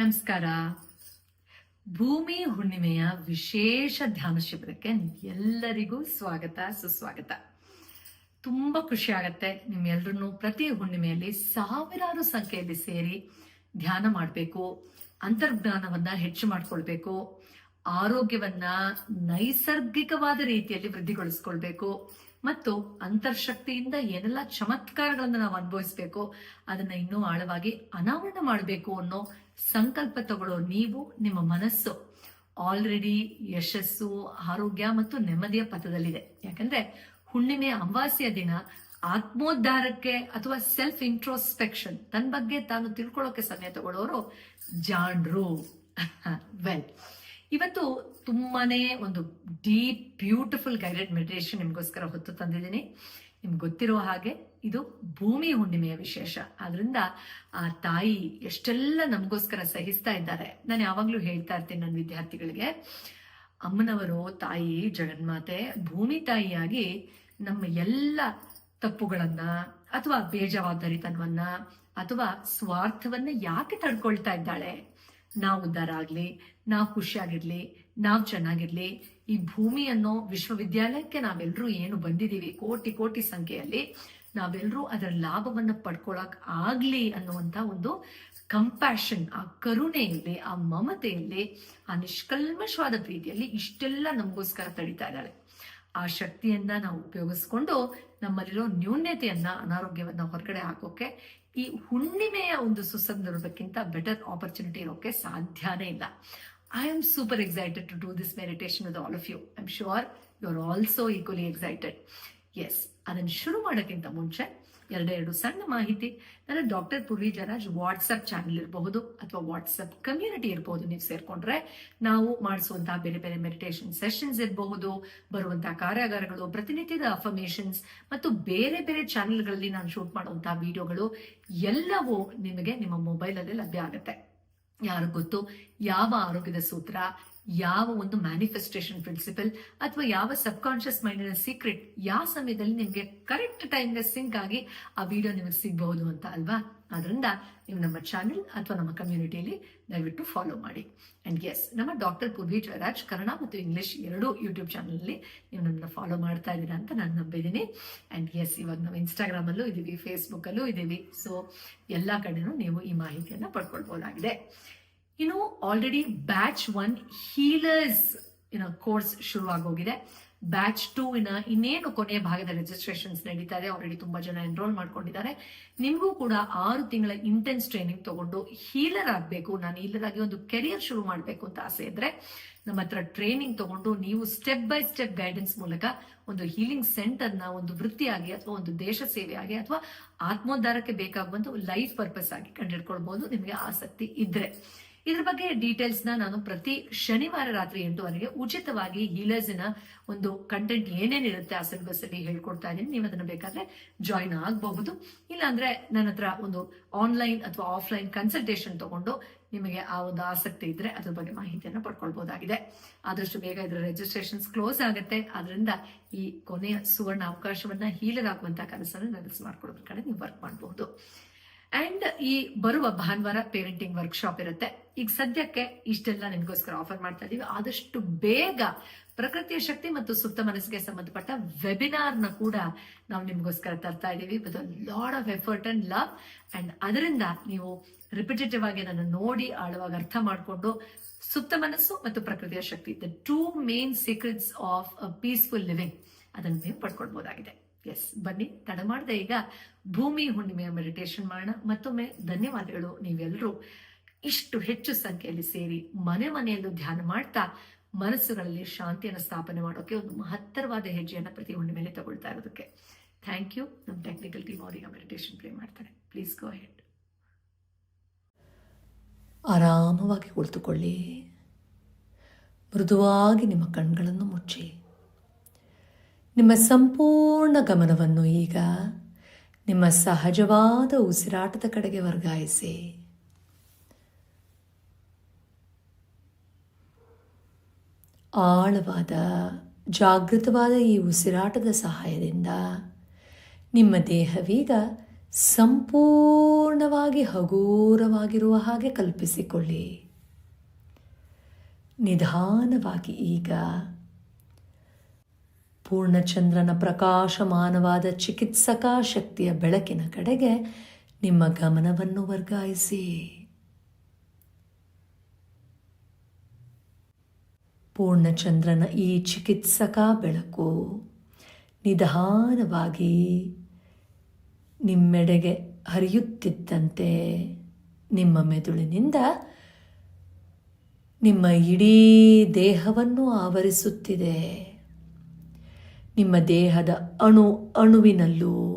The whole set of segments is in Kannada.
ನಮಸ್ಕಾರ. ಭೂಮಿ ಹುಣ್ಣಿಮೆಯ ವಿಶೇಷ ಧ್ಯಾನ ಶಿಬಿರಕ್ಕೆ ಎಲ್ಲರಿಗೂ ಸ್ವಾಗತ, ಸುಸ್ವಾಗತ. ತುಂಬಾ ಖುಷಿ ಆಗತ್ತೆ ನಿಮ್ಮೆಲ್ಲರನ್ನು ಪ್ರತಿ ಹುಣ್ಣಿಮೆಯಲ್ಲಿ ಸಾವಿರಾರು ಸಂಖ್ಯೆಯಲ್ಲಿ ಸೇರಿ ಧ್ಯಾನ ಮಾಡಬೇಕು, ಅಂತರ್ಜ್ಞಾನವನ್ನ ಹೆಚ್ಚು ಮಾಡ್ಕೊಳ್ಬೇಕು, ಆರೋಗ್ಯವನ್ನ ನೈಸರ್ಗಿಕವಾದ ರೀತಿಯಲ್ಲಿ ವೃದ್ಧಿಗೊಳಿಸ್ಕೊಳ್ಬೇಕು, ಮತ್ತು ಅಂತರ್ಶಕ್ತಿಯಿಂದ ಏನೆಲ್ಲ ಚಮತ್ಕಾರಗಳನ್ನು ನಾವು ಅನುಭವಿಸ್ಬೇಕು, ಅದನ್ನ ಇನ್ನೂ ಆಳವಾಗಿ ಅನಾವರಣ ಮಾಡಬೇಕು ಅನ್ನೋ ಸಂಕಲ್ಪ ತಗೊಳ್ಳೋ ನೀವು ನಿಮ್ಮ ಮನಸ್ಸು ಆಲ್ರೆಡಿ ಯಶಸ್ಸು, ಆರೋಗ್ಯ ಮತ್ತು ನೆಮ್ಮದಿಯ ಪಥದಲ್ಲಿದೆ. ಯಾಕಂದ್ರೆ ಹುಣ್ಣಿಮೆ ಅಮಾವಾಸ್ಯ ದಿನ ಆತ್ಮೋದ್ಧಾರಕ್ಕೆ ಅಥವಾ ಸೆಲ್ಫ್ ಇಂಟ್ರೋಸ್ಪೆಕ್ಷನ್ ತನ್ನ ಬಗ್ಗೆ ತಾನು ತಿಳ್ಕೊಳ್ಳೋಕೆ ಸಮಯ ತಗೊಳ್ಳೋರು ಜಾಂಡ್ರು ವೆಲ್ ಇವತ್ತು ತುಂಬಾನೇ ಒಂದು ಡೀಪ್ ಬ್ಯೂಟಿಫುಲ್ ಗೈಡೆಡ್ ಮೆಡಿಟೇಷನ್ ನಿಮಗೋಸ್ಕರ ಹೊತ್ತು ತಂದಿದ್ದೀನಿ. ನಿಮ್ಗೆ ಗೊತ್ತಿರೋ ಹಾಗೆ ಇದು ಭೂಮಿ ಹುಣ್ಣಿಮೆಯ ವಿಶೇಷ. ಆದ್ರಿಂದ ಆ ತಾಯಿ ಎಷ್ಟೆಲ್ಲ ನಮಗೋಸ್ಕರ ಸಹಿಸ್ತಾ ಇದ್ದಾರೆ. ನಾನು ಯಾವಾಗ್ಲೂ ಹೇಳ್ತಾ ಇರ್ತೀನಿ ನನ್ನ ವಿದ್ಯಾರ್ಥಿಗಳಿಗೆ. ಅಮ್ಮನವರು, ತಾಯಿ, ಜಗನ್ಮಾತೆ, ಭೂಮಿ ತಾಯಿಯಾಗಿ ನಮ್ಮ ಎಲ್ಲ ತಪ್ಪುಗಳನ್ನ ಅಥವಾ ಬೇಜವಾಬ್ದಾರಿತನವನ್ನ ಅಥವಾ ಸ್ವಾರ್ಥವನ್ನ ಯಾಕೆ ತಡ್ಕೊಳ್ತಾ ಇದ್ದಾಳೆ? ನಾವು ಉದ್ಧಾರ ಆಗ್ಲಿ ನಾವು ಖುಷಿಯಾಗಿರ್ಲಿ, ನಾವು ಚೆನ್ನಾಗಿರ್ಲಿ, ಈ ಭೂಮಿ ಅನ್ನೋ ವಿಶ್ವವಿದ್ಯಾಲಯಕ್ಕೆ ನಾವೆಲ್ಲರೂ ಏನು ಬಂದಿದ್ದೀವಿ ಕೋಟಿ ಕೋಟಿ ಸಂಖ್ಯೆಯಲ್ಲಿ ನಾವೆಲ್ಲರೂ ಅದರ ಲಾಭವನ್ನು ಪಡ್ಕೊಳಕ್ ಆಗಲಿ ಅನ್ನುವಂತ ಒಂದು ಕಂಪ್ಯಾಷನ್ ಆ ಕರುಣೆಯಲ್ಲಿ, ಆ ಮಮತೆಯಲ್ಲಿ, ಆ ನಿಷ್ಕಲ್ಮಶವಾದ ಪ್ರೀತಿಯಲ್ಲಿ ಇಷ್ಟೆಲ್ಲ ನಮಗೋಸ್ಕರ ತಡಿತಾ ಇದ್ದಾಳೆ. ಆ ಶಕ್ತಿಯನ್ನ ನಾವು ಉಪಯೋಗಿಸ್ಕೊಂಡು ನಮ್ಮಲ್ಲಿರೋ ನ್ಯೂನ್ಯತೆಯನ್ನ, ಅನಾರೋಗ್ಯವನ್ನ ಹೊರಗಡೆ ಹಾಕೋಕೆ, ಈ ಹುಣ್ಣಿಮೆಯ ಒಂದು ಸುಸಂದರ್ಭಕ್ಕಿಂತ ಬೆಟರ್ ಆಪರ್ಚುನಿಟಿ ಇರೋಕೆ ಸಾಧ್ಯನೇ ಇಲ್ಲ. I am super excited to do this meditation with all of you I am sure you are also equally excited yes ಅದನ್ನು ಶುರು ಮಾಡೋಕ್ಕಿಂತ ಮುಂಚೆ ಎರಡೆರಡು ಸಣ್ಣ ಮಾಹಿತಿ. ನನ್ನ doctor Poorvi Jayaraj WhatsApp channel ಇರಬಹುದು ಅಥವಾ ವಾಟ್ಸಪ್ ಕಮ್ಯುನಿಟಿ ಇರಬಹುದು. ನೀವು ಸೇರ್ಕೊಂಡ್ರೆ ನಾವು ಮಾಡಿಸುವಂತಹ ಬೇರೆ ಬೇರೆ ಮೆಡಿಟೇಷನ್ ಸೆಷನ್ಸ್ ಇರಬಹುದು ಬರುವಂತಹ ಕಾರ್ಯಾಗಾರಗಳು, ಪ್ರತಿನಿತ್ಯದ ಅಫರ್ಮೇಷನ್ಸ್ ಮತ್ತು ಬೇರೆ ಬೇರೆ ಚಾನೆಲ್ಗಳಲ್ಲಿ ನಾನು ಶೂಟ್ ಮಾಡುವಂತಹ ವಿಡಿಯೋಗಳು ಎಲ್ಲವೂ ನಿಮಗೆ ನಿಮ್ಮ ಮೊಬೈಲಲ್ಲಿ ಲಭ್ಯ ಆಗುತ್ತೆ. ಯಾರು ಗೊತ್ತು? ಯಾವ ಆರೋಗ್ಯದ ಸೂತ್ರ? ಯಾವ ಒಂದು ಮ್ಯಾನಿಫೆಸ್ಟೇಷನ್ ಪ್ರಿನ್ಸಿಪಲ್ ಅಥವಾ ಯಾವ ಸಬ್ ಕಾನ್ಶಿಯಸ್ ಮೈಂಡಿನ ಸೀಕ್ರೆಟ್ ಯಾವ ಸಮಯದಲ್ಲಿ ನಿಮಗೆ ಕರೆಕ್ಟ್ ಟೈಮ್ಗೆ ಸಿಂಕ್ ಆಗಿ ಆ ವಿಡಿಯೋ ನಿಮಗೆ ಸಿಗಬಹುದು ಅಂತ ಅಲ್ವಾ? ಅದರಿಂದ ನೀವು ನಮ್ಮ ಚಾನೆಲ್ ಅಥವಾ ನಮ್ಮ ಕಮ್ಯುನಿಟಿಯಲ್ಲಿ ದಯವಿಟ್ಟು ಫಾಲೋ ಮಾಡಿ. ಅಂಡ್ ಎಸ್ ನಮ್ಮ ಡಾಕ್ಟರ್ ಪೂರ್ವಿ ಜಯರಾಜ್ ಕನ್ನಡ ಮತ್ತು ಇಂಗ್ಲಿಷ್ ಎರಡೂ ಯೂಟ್ಯೂಬ್ ಚಾನಲಲ್ಲಿ ನೀವು ನಮ್ಮನ್ನ ಫಾಲೋ ಮಾಡ್ತಾ ಇದ್ದೀರಾ ಅಂತ ನಾನು ನಂಬಿದ್ದೀನಿ. ಅಂಡ್ ಎಸ್ ಇವಾಗ ನಾವು ಇನ್ಸ್ಟಾಗ್ರಾಮಲ್ಲೂ ಇದ್ದೀವಿ ಫೇಸ್ಬುಕ್ಕಲ್ಲೂ ಇದ್ದೀವಿ ಸೊ ಎಲ್ಲ ಕಡೆನೂ ನೀವು ಈ ಮಾಹಿತಿಯನ್ನು ಪಡ್ಕೊಳ್ಬೋದಾಗಿದೆ. ಇನ್ನು ಆಲ್ರೆಡಿ ಬ್ಯಾಚ್ ಒನ್ ಹೀಲರ್ಸ್ ಇನ್ನು ಕೋರ್ಸ್ ಶುರುವಾಗೋಗಿದೆ. ಬ್ಯಾಚ್ ಟೂ ಇನ ಇನ್ನೇನು ಕೊನೆಯ ಭಾಗದ ರಿಜಿಸ್ಟ್ರೇಷನ್ಸ್ ನಡೀತಾ ಇದೆ ಆಲ್ರೆಡಿ ತುಂಬಾ ಜನ ಎನ್ರೋಲ್ ಮಾಡ್ಕೊಂಡಿದ್ದಾರೆ. ನಿಮಗೂ ಕೂಡ ಆರು ತಿಂಗಳ ಇಂಟೆನ್ಸ್ ಟ್ರೈನಿಂಗ್ ತಗೊಂಡು ಹೀಲರ್ ಆಗಬೇಕು, ನಾನು ಹೀಲರ್ ಆಗಿ ಒಂದು ಕೆರಿಯರ್ ಶುರು ಮಾಡಬೇಕು ಅಂತ ಆಸೆ ಇದ್ರೆ, ನಮ್ಮ ಹತ್ರ ಟ್ರೈನಿಂಗ್ ತಗೊಂಡು ನೀವು ಸ್ಟೆಪ್ ಬೈ ಸ್ಟೆಪ್ ಗೈಡೆನ್ಸ್ ಮೂಲಕ ಒಂದು ಹೀಲಿಂಗ್ ಸೆಂಟರ್ನ ಒಂದು ವೃತ್ತಿಯಾಗಿ ಅಥವಾ ಒಂದು ದೇಶ ಸೇವೆಯಾಗಿ ಅಥವಾ ಆತ್ಮೋದ್ಧಾರಕ್ಕೆ ಬೇಕಾಗುವಂತ ಲೈಫ್ ಪರ್ಪಸ್ ಆಗಿ ಕಂಡಿಡ್ಕೊಳ್ಬಹುದು ನಿಮಗೆ ಆಸಕ್ತಿ ಇದ್ರೆ. ಇದ್ರ ಬಗ್ಗೆ ಡೀಟೇಲ್ಸ್ನ ನಾನು ಪ್ರತಿ ಶನಿವಾರ ರಾತ್ರಿ ಎಂಟುವರೆಗೆ ಉಚಿತವಾಗಿ ಹೀಲರ್ಸ್ನ ಒಂದು ಕಂಟೆಂಟ್ ಏನೇನಿರುತ್ತೆ ಆ ಸಿಲೆಬಸ್ ಅಲ್ಲಿ ಹೇಳ್ಕೊಡ್ತಾ ಇದ್ದೀನಿ. ನೀವು ಅದನ್ನ ಬೇಕಾದ್ರೆ ಜಾಯಿನ್ ಆಗಬಹುದು. ಇಲ್ಲಾಂದ್ರೆ ನನ್ನ ಹತ್ರ ಒಂದು ಆನ್ಲೈನ್ ಅಥವಾ ಆಫ್ಲೈನ್ ಕನ್ಸಲ್ಟೇಷನ್ ತಗೊಂಡು ನಿಮಗೆ ಆ ಒಂದು ಆಸಕ್ತಿ ಇದ್ರೆ ಅದ್ರ ಬಗ್ಗೆ ಮಾಹಿತಿಯನ್ನು ಪಡ್ಕೊಳ್ಬಹುದಾಗಿದೆ ಆದಷ್ಟು ಬೇಗ ಇದರ ರಿಜಿಸ್ಟ್ರೇಷನ್ಸ್ ಕ್ಲೋಸ್ ಆಗುತ್ತೆ. ಅದರಿಂದ ಈ ಕೊನೆಯ ಸುವರ್ಣ ಅವಕಾಶವನ್ನ ಹೀಲರ್ ಆಗುವಂತಹ ಕನಸನ್ನು ನನಸು ಮಾಡ್ಕೊಳ್ಳೋದ್ರ ಕಡೆ ನೀವು ವರ್ಕ್ ಮಾಡಬಹುದು. ಅಂಡ್ ಈ ಬರುವ ಭಾನುವಾರ ಪೇರೆಂಟಿಂಗ್ ವರ್ಕ್ಶಾಪ್ ಇರುತ್ತೆ. ಈಗ ಸದ್ಯಕ್ಕೆ ಇಷ್ಟೆಲ್ಲ ನಿಮಗೋಸ್ಕರ ಆಫರ್ ಮಾಡ್ತಾ ಇದೀವಿ. ಆದಷ್ಟು ಬೇಗ ಪ್ರಕೃತಿಯ ಶಕ್ತಿ ಮತ್ತು ಸುತ್ತ ಮನಸ್ಸಿಗೆ ಸಂಬಂಧಪಟ್ಟ ವೆಬಿನಾರ್ನ ಕೂಡ ನಾವು ನಿಮಗೋಸ್ಕರ ತರ್ತಾ ಇದೀವಿ. With lot of effort and love and ಅದರಿಂದ ನೀವು ರಿಪಿಟೇಟಿವ್ ಆಗಿ ನನ್ನ ನೋಡಿ, ಆಳವಾಗಿ ಅರ್ಥ ಮಾಡಿಕೊಂಡು ಸುತ್ತ ಮನಸ್ಸು ಮತ್ತು ಪ್ರಕೃತಿಯ ಶಕ್ತಿ the two main secrets of a peaceful living ಅದನ್ನು ನೀವು ಪಡ್ಕೊಳ್ಬಹುದಾಗಿದೆ ಎಸ್ ಬನ್ನಿ, ತಡ ಮಾಡದೆ ಈಗ ಭೂಮಿ ಹುಣ್ಣಿಮೆಯ ಮೆಡಿಟೇಷನ್ ಮಾಡೋಣ. ಮತ್ತೊಮ್ಮೆ ಧನ್ಯವಾದಗಳು ನೀವೆಲ್ಲರೂ ಇಷ್ಟು ಹೆಚ್ಚು ಸಂಖ್ಯೆಯಲ್ಲಿ ಸೇರಿ ಮನೆ ಮನೆಯಲ್ಲೂ ಧ್ಯಾನ ಮಾಡ್ತಾ ಮನಸ್ಸುಗಳಲ್ಲಿ ಶಾಂತಿಯನ್ನು ಸ್ಥಾಪನೆ ಮಾಡೋಕೆ ಒಂದು ಮಹತ್ತರವಾದ ಹೆಜ್ಜೆಯನ್ನು ಪ್ರತಿ ಹುಣ್ಣಿಮೆಯಲ್ಲಿ ತಗೊಳ್ತಾ ಇರೋದಕ್ಕೆ. ಥ್ಯಾಂಕ್ ಯು ನಮ್ಮ ಟೆಕ್ನಿಕಲ್ ಟೀಮ್ ಅವರಿಗೆ ಮೆಡಿಟೇಷನ್ ಪ್ಲೇ ಮಾಡ್ತಾರೆ. ಪ್ಲೀಸ್ ಗೋ ಹೆಡ್ ಆರಾಮವಾಗಿ ಕುಳಿತುಕೊಳ್ಳಿ. ಮೃದುವಾಗಿ ನಿಮ್ಮ ಕಣ್ಗಳನ್ನು ಮುಚ್ಚಿ. ನಿಮ್ಮ ಸಂಪೂರ್ಣ ಗಮನವನ್ನು ಈಗ ನಿಮ್ಮ ಸಹಜವಾದ ಉಸಿರಾಟದ ಕಡೆಗೆ ವರ್ಗಾಯಿಸಿ. ಆಳವಾದ, ಜಾಗೃತವಾದ ಈ ಉಸಿರಾಟದ ಸಹಾಯದಿಂದ ನಿಮ್ಮ ದೇಹವೀಗ ಸಂಪೂರ್ಣವಾಗಿ ಹಗೂರವಾಗಿರುವ ಹಾಗೆ ಕಲ್ಪಿಸಿಕೊಳ್ಳಿ. ನಿಧಾನವಾಗಿ ಈಗ ಪೂರ್ಣಚಂದ್ರನ ಪ್ರಕಾಶಮಾನವಾದ ಚಿಕಿತ್ಸಕಾ ಶಕ್ತಿಯ ಬೆಳಕಿನ ಕಡೆಗೆ ನಿಮ್ಮ ಗಮನವನ್ನು ವರ್ಗಾಯಿಸಿ. ಪೂರ್ಣಚಂದ್ರನ ಈ ಚಿಕಿತ್ಸಕಾ ಬೆಳಕು ನಿಧಾನವಾಗಿ ನಿಮ್ಮೆಡೆಗೆ ಹರಿಯುತ್ತಿದ್ದಂತೆ ನಿಮ್ಮ ಮೆದುಳಿನಿಂದ ನಿಮ್ಮ ಇಡೀ ದೇಹವನ್ನು ಆವರಿಸುತ್ತಿದೆ. ನಿಮ್ಮ ದೇಹದ ಅಣು ಅಣುವಿನಲ್ಲೂ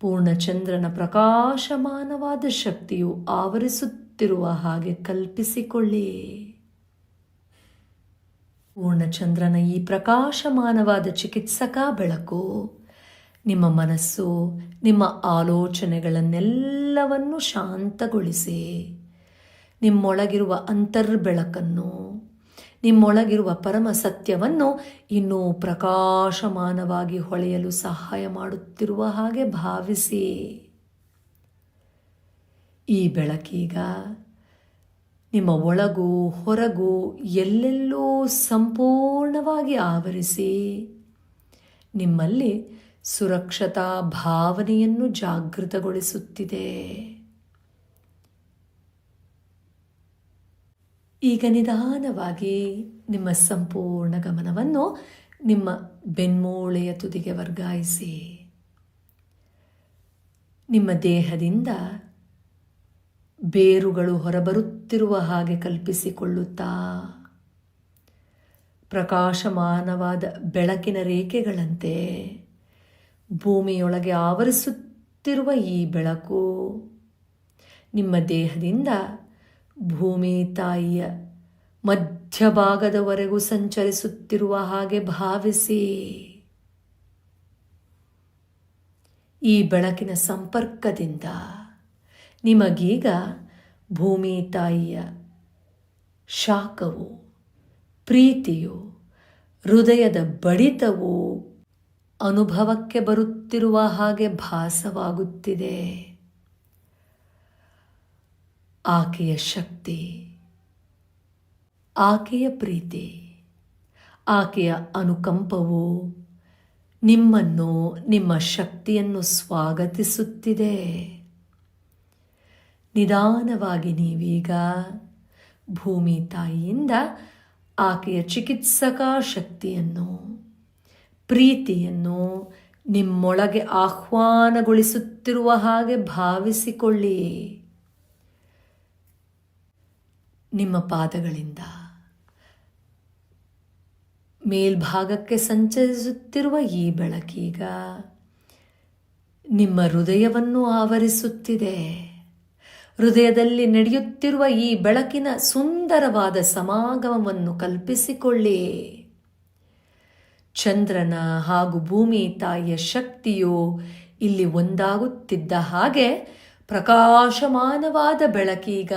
ಪೂರ್ಣಚಂದ್ರನ ಪ್ರಕಾಶಮಾನವಾದ ಶಕ್ತಿಯು ಆವರಿಸುತ್ತಿರುವ ಹಾಗೆ ಕಲ್ಪಿಸಿಕೊಳ್ಳಿ. ಪೂರ್ಣಚಂದ್ರನ ಈ ಪ್ರಕಾಶಮಾನವಾದ ಚಿಕಿತ್ಸಕ ಬೆಳಕು ನಿಮ್ಮ ಮನಸ್ಸು, ನಿಮ್ಮ ಆಲೋಚನೆಗಳನ್ನೆಲ್ಲವನ್ನು ಶಾಂತಗೊಳಿಸಿ ನಿಮ್ಮೊಳಗಿರುವ ಅಂತರ್ಬೆಳಕನ್ನು ನಿಮ್ಮೊಳಗಿರುವ ಪರಮ ಸತ್ಯವನ್ನು ಇನ್ನೂ ಪ್ರಕಾಶಮಾನವಾಗಿ ಹೊಳೆಯಲು ಸಹಾಯ ಮಾಡುತ್ತಿರುವ ಹಾಗೆ ಭಾವಿಸಿ. ಈ ಬೆಳಕೀಗ ನಿಮ್ಮ ಒಳಗೂ ಹೊರಗೂ ಎಲ್ಲೆಲ್ಲೂ ಸಂಪೂರ್ಣವಾಗಿ ಆವರಿಸಿ, ನಿಮ್ಮಲ್ಲಿ ಸುರಕ್ಷತಾ ಭಾವನೆಯನ್ನು ಜಾಗೃತಗೊಳಿಸುತ್ತಿದೆ. ಈಗ ನಿಧಾನವಾಗಿ ನಿಮ್ಮ ಸಂಪೂರ್ಣ ಗಮನವನ್ನು ನಿಮ್ಮ ಬೆನ್ಮೂಳೆಯ ತುದಿಗೆ ವರ್ಗಾಯಿಸಿ. ನಿಮ್ಮ ದೇಹದಿಂದ ಬೇರುಗಳು ಹೊರಬರುತ್ತಿರುವ ಹಾಗೆ ಕಲ್ಪಿಸಿಕೊಳ್ಳುತ್ತಾ. ಪ್ರಕಾಶಮಾನವಾದ ಬೆಳಕಿನ ರೇಖೆಗಳಂತೆ ಭೂಮಿಯೊಳಗೆ ಆವರಿಸುತ್ತಿರುವ ಈ ಬೆಳಕು ನಿಮ್ಮ ದೇಹದಿಂದ ಭೂಮಿ ತಾಯಿಯ ಮಧ್ಯಭಾಗದವರೆಗೂ ಸಂಚರಿಸುತ್ತಿರುವ ಹಾಗೆ ಭಾವಿಸಿ. ಈ ಬೆಳಕಿನ ಸಂಪರ್ಕದಿಂದ ನಿಮಗೀಗ ಭೂಮಿ ತಾಯಿಯ ಶಾಖವು, ಪ್ರೀತಿಯು, ಹೃದಯದ ಬಡಿತವೂ ಅನುಭವಕ್ಕೆ ಬರುತ್ತಿರುವ ಹಾಗೆ ಭಾಸವಾಗುತ್ತಿದೆ. ಆಕೆಯ ಶಕ್ತಿ, ಆಕೆಯ ಪ್ರೀತಿ, ಆಕೆಯ ಅನುಕಂಪವು ನಿಮ್ಮನ್ನು, ನಿಮ್ಮ ಶಕ್ತಿಯನ್ನು ಸ್ವಾಗತಿಸುತ್ತಿದೆ. ನಿಧಾನವಾಗಿ ನೀವೀಗ ಭೂಮಿ ತಾಯಿಯಿಂದ ಆಕೆಯ ಚಿಕಿತ್ಸಕ ಶಕ್ತಿಯನ್ನು, ಪ್ರೀತಿಯನ್ನು ನಿಮ್ಮೊಳಗೆ ಆಹ್ವಾನಗೊಳಿಸುತ್ತಿರುವ ಹಾಗೆ ಭಾವಿಸಿಕೊಳ್ಳಿ. ನಿಮ್ಮ ಪಾದಗಳಿಂದ. ಮೇಲ್ಭಾಗಕ್ಕೆ ಸಂಚರಿಸುತ್ತಿರುವ ಈ ಬೆಳಕೀಗ ನಿಮ್ಮ ಹೃದಯವನ್ನು ಆವರಿಸುತ್ತಿದೆ. ಹೃದಯದಲ್ಲಿ ನಡೆಯುತ್ತಿರುವ ಈ ಬೆಳಕಿನ ಸುಂದರವಾದ ಸಮಾಗಮವನ್ನು ಕಲ್ಪಿಸಿಕೊಳ್ಳಿ. ಚಂದ್ರನ ಹಾಗೂ ಭೂಮಿ ತಾಯಿಯ ಶಕ್ತಿಯು ಇಲ್ಲಿ ಒಂದಾಗುತ್ತಿದ್ದ ಹಾಗೆ ಪ್ರಕಾಶಮಾನವಾದ ಬೆಳಕೀಗ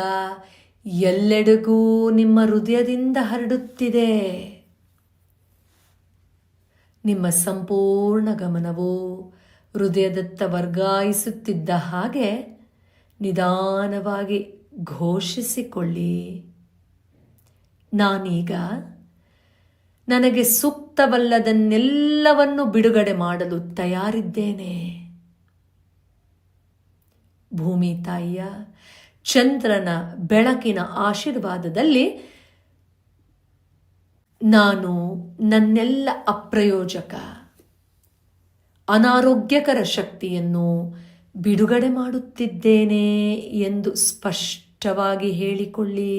ಎಲ್ಲೆಡೆಗೂ ನಿಮ್ಮ ಹೃದಯದಿಂದ ಹರಡುತ್ತಿದೆ. ನಿಮ್ಮ ಸಂಪೂರ್ಣ ಗಮನವು ಹೃದಯದತ್ತ ವರ್ಗಾಯಿಸುತ್ತಿದ್ದ ಹಾಗೆ ನಿಧಾನವಾಗಿ ಘೋಷಿಸಿಕೊಳ್ಳಿ. ನಾನೀಗ ನನಗೆ ಸೂಕ್ತವಲ್ಲದನ್ನೆಲ್ಲವನ್ನು ಬಿಡುಗಡೆ ಮಾಡಲು ತಯಾರಿದ್ದೇನೆ. ಭೂಮಿ ತಾಯಿಯ ಚಂದ್ರನ ಬೆಳಕಿನ ಆಶೀರ್ವಾದದಲ್ಲಿ ನಾನು ನನ್ನೆಲ್ಲ ಅಪ್ರಯೋಜಕ, ಅನಾರೋಗ್ಯಕರ ಶಕ್ತಿಯನ್ನು ಬಿಡುಗಡೆ ಮಾಡುತ್ತಿದ್ದೇನೆ ಎಂದು ಸ್ಪಷ್ಟವಾಗಿ ಹೇಳಿಕೊಳ್ಳಿ.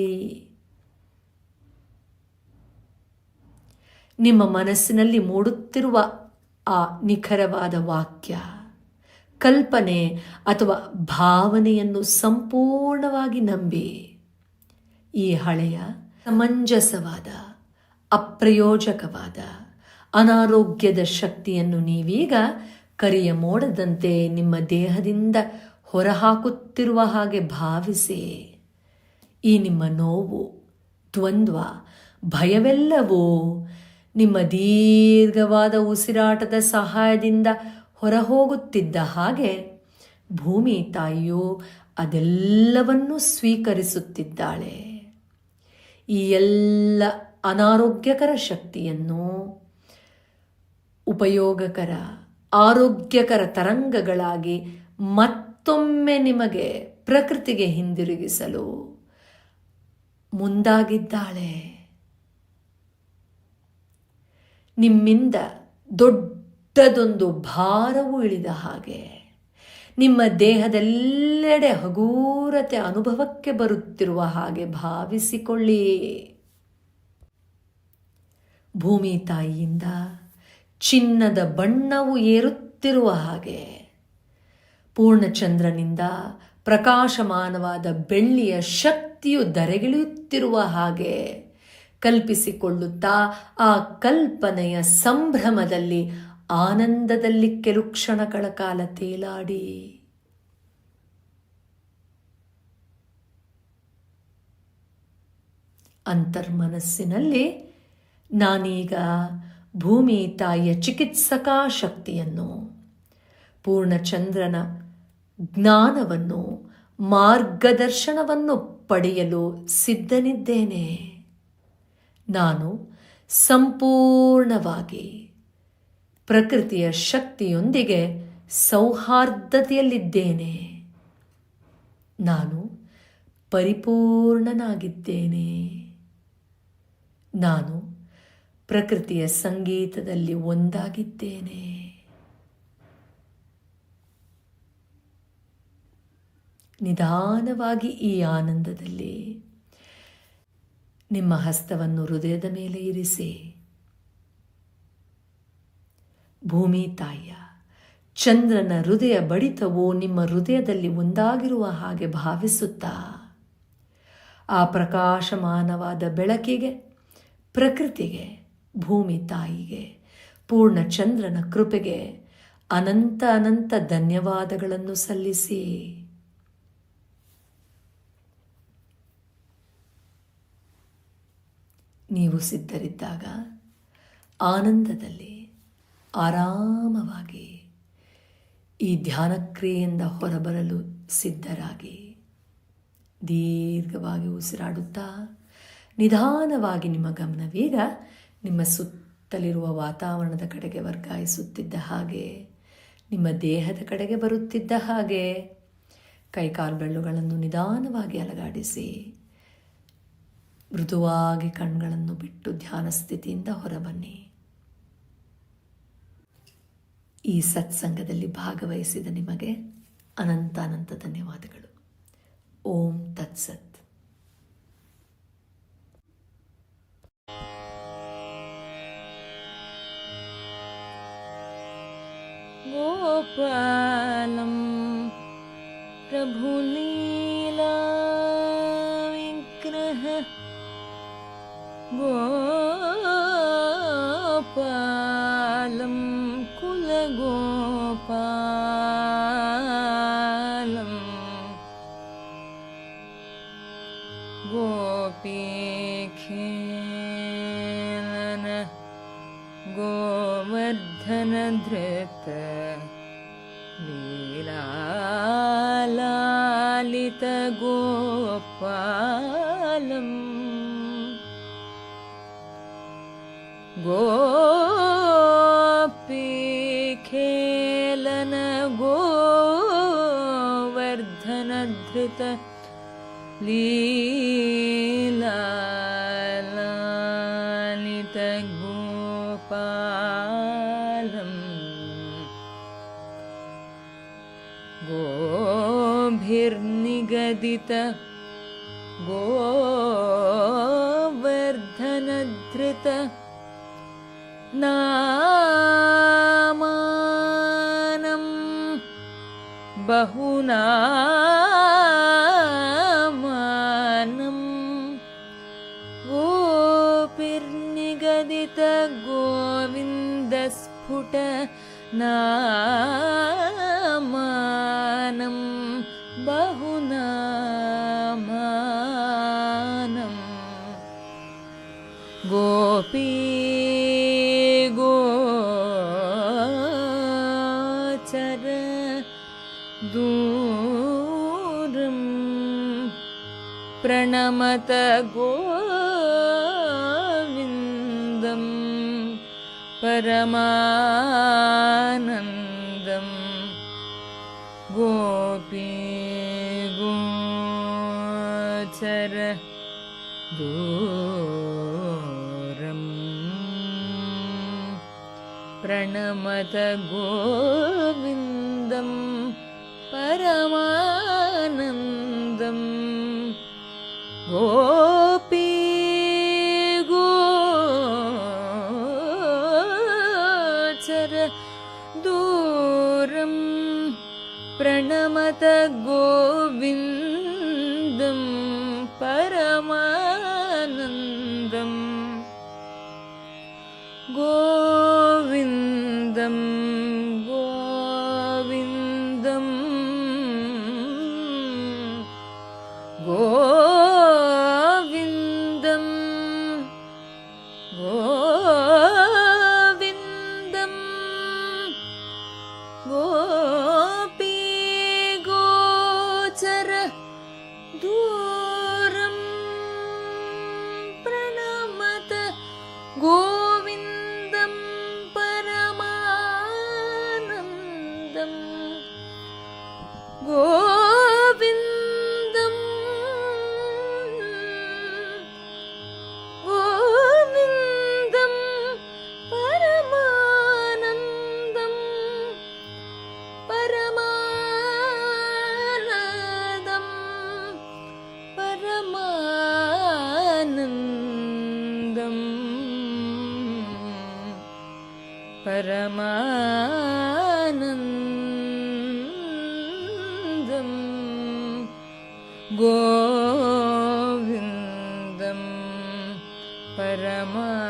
ನಿಮ್ಮ ಮನಸ್ಸಿನಲ್ಲಿ ಮೂಡುತ್ತಿರುವ ಆ ನಿಖರವಾದ ವಾಕ್ಯ ಕಲ್ಪನೆ ಅಥವಾ ಭಾವನೆಯನ್ನು ಸಂಪೂರ್ಣವಾಗಿ ನಂಬಿ ಈ ಹಳೆಯ ಸಮಂಜಸವಾದ, ಅಪ್ರಯೋಜಕವಾದ, ಅನಾರೋಗ್ಯದ ಶಕ್ತಿಯನ್ನು ನೀವೀಗ ಕರಿಯ ಮೋಡದಂತೆ ನಿಮ್ಮ ದೇಹದಿಂದ ಹೊರಹಾಕುತ್ತಿರುವ ಹಾಗೆ ಭಾವಿಸಿ. ಈ ನಿಮ್ಮ ನೋವು, ದ್ವಂದ್ವ, ಭಯವೆಲ್ಲವೂ ನಿಮ್ಮ ದೀರ್ಘವಾದ ಉಸಿರಾಟದ ಸಹಾಯದಿಂದ ಹೊರಹೋಗುತ್ತಿದ್ದ ಹಾಗೆ ಭೂಮಿ ತಾಯಿಯು ಅದೆಲ್ಲವನ್ನೂ ಸ್ವೀಕರಿಸುತ್ತಿದ್ದಾಳೆ. ಈ ಎಲ್ಲ ಅನಾರೋಗ್ಯಕರ ಶಕ್ತಿಯನ್ನು ಉಪಯೋಗಕರ, ಆರೋಗ್ಯಕರ ತರಂಗಗಳಾಗಿ ಮತ್ತೊಮ್ಮೆ ನಿಮಗೆ ಪ್ರಕೃತಿಗೆ ಹಿಂದಿರುಗಿಸಲು ಮುಂದಾಗಿದ್ದಾಳೆ. ನಿಮ್ಮಿಂದ ದೊಡ್ಡದೊಂದು ಭಾರವು ಇಳಿದ ಹಾಗೆ ನಿಮ್ಮ ದೇಹದೆಲ್ಲೆಡೆ ಹಗೂರತೆ ಅನುಭವಕ್ಕೆ ಬರುತ್ತಿರುವ ಹಾಗೆ ಭಾವಿಸಿಕೊಳ್ಳಿ. ಭೂಮಿ ತಾಯಿಯಿಂದ ಚಿನ್ನದ ಬಣ್ಣವು ಏರುತ್ತಿರುವ ಹಾಗೆ ಪೂರ್ಣಚಂದ್ರನಿಂದ ಪ್ರಕಾಶಮಾನವಾದ ಬೆಳ್ಳಿಯ ಶಕ್ತಿಯು ದರೆಗಿಳಿಯುತ್ತಿರುವ ಹಾಗೆ ಕಲ್ಪಿಸಿಕೊಳ್ಳುತ್ತಾ ಆ ಕಲ್ಪನೆಯ ಸಂಭ್ರಮದಲ್ಲಿ ಆನಂದದಲ್ಲಿ ಕೆಲವು ಕ್ಷಣಗಳ ಕಾಲ ತೇಲಾಡಿ. ಅಂತರ್ಮನಸ್ಸಿನಲ್ಲಿ ನಾನೀಗ ಭೂಮಿ ತಾಯಿಯ ಚಿಕಿತ್ಸಕಾ ಶಕ್ತಿಯನ್ನು, ಪೂರ್ಣಚಂದ್ರನ ಜ್ಞಾನವನ್ನು, ಮಾರ್ಗದರ್ಶನವನ್ನು ಪಡೆಯಲು ಸಿದ್ಧನಿದ್ದೇನೆ. ನಾನು ಸಂಪೂರ್ಣವಾಗಿ ಪ್ರಕೃತಿಯ ಶಕ್ತಿಯೊಂದಿಗೆ ಸೌಹಾರ್ದತೆಯಲ್ಲಿದ್ದೇನೆ. ನಾನು ಪರಿಪೂರ್ಣನಾಗಿದ್ದೇನೆ. ನಾನು ಪ್ರಕೃತಿಯ ಸಂಗೀತದಲ್ಲಿ ಒಂದಾಗಿದ್ದೇನೆ. ನಿಧಾನವಾಗಿ ಈ ಆನಂದದಲ್ಲಿ ನಿಮ್ಮ ಹಸ್ತವನ್ನು ಹೃದಯದ ಮೇಲೆ ಇರಿಸಿ. ಭೂಮಿ ತಾಯಿಯ. ಚಂದ್ರನ ಹೃದಯ ಬಡಿತವು ನಿಮ್ಮ ಹೃದಯದಲ್ಲಿ ಒಂದಾಗಿರುವ ಹಾಗೆ ಭಾವಿಸುತ್ತಾ. ಆ ಪ್ರಕಾಶಮಾನವಾದ ಬೆಳಕಿಗೆ, ಪ್ರಕೃತಿಗೆ, ಭೂಮಿ ತಾಯಿಗೆ, ಪೂರ್ಣ ಚಂದ್ರನ ಕೃಪೆಗೆ ಅನಂತ ಅನಂತ ಧನ್ಯವಾದಗಳನ್ನು ಸಲ್ಲಿಸಿ. ನೀವು ಸಿದ್ಧರಿದ್ದಾಗ ಆನಂದದಲ್ಲಿ ಆರಾಮವಾಗಿ ಈ ಧ್ಯಾನಕ್ರಿಯೆಯಿಂದ ಹೊರಬರಲು ಸಿದ್ಧರಾಗಿ ದೀರ್ಘವಾಗಿ ಉಸಿರಾಡುತ್ತಾ ನಿಧಾನವಾಗಿ ನಿಮ್ಮ ಗಮನವೀಗ ನಿಮ್ಮ ಸುತ್ತಲಿರುವ ವಾತಾವರಣದ ಕಡೆಗೆ ವರ್ಗಾಯಿಸುತ್ತಿದ್ದ ಹಾಗೆ, ನಿಮ್ಮ ದೇಹದ ಕಡೆಗೆ ಬರುತ್ತಿದ್ದ ಹಾಗೆ ಕೈಕಾಲು ಬೆಳ್ಳುಗಳನ್ನು ನಿಧಾನವಾಗಿ ಅಲಗಾಡಿಸಿ, ಮೃದುವಾಗಿ ಕಣ್ಗಳನ್ನು ಬಿಟ್ಟು ಧ್ಯಾನ ಸ್ಥಿತಿಯಿಂದ ಹೊರಬನ್ನಿ. ಈ ಸತ್ಸಂಗದಲ್ಲಿ ಭಾಗವಹಿಸಿದ ನಿಮಗೆ ಅನಂತ ಅನಂತ ಧನ್ಯವಾದಗಳು ಓಂ ತತ್ಸತ್ गोपालं प्रभुलीला विग्रह गोपालं कुलगोपालम् गोपीखेलन गोवर्धनधृत लीलालितगोपालम् गोवर्धनधृत लीलालितगोपालम् गोभिर्निगदित गोवर्धनधृत नामानं बहुनामानं नामानं बहुनामानं गोपी गोचर दूरं प्रणमत गो परमा गोपी गोचर दूरम् प्रणमत गोविन्दं परमानन्दम् गोपी गोविन्दं परमानन्दम् गोविन्दं गोविन्दम् गोविन्दम् गोविन्दम् गोविन्दम् परमा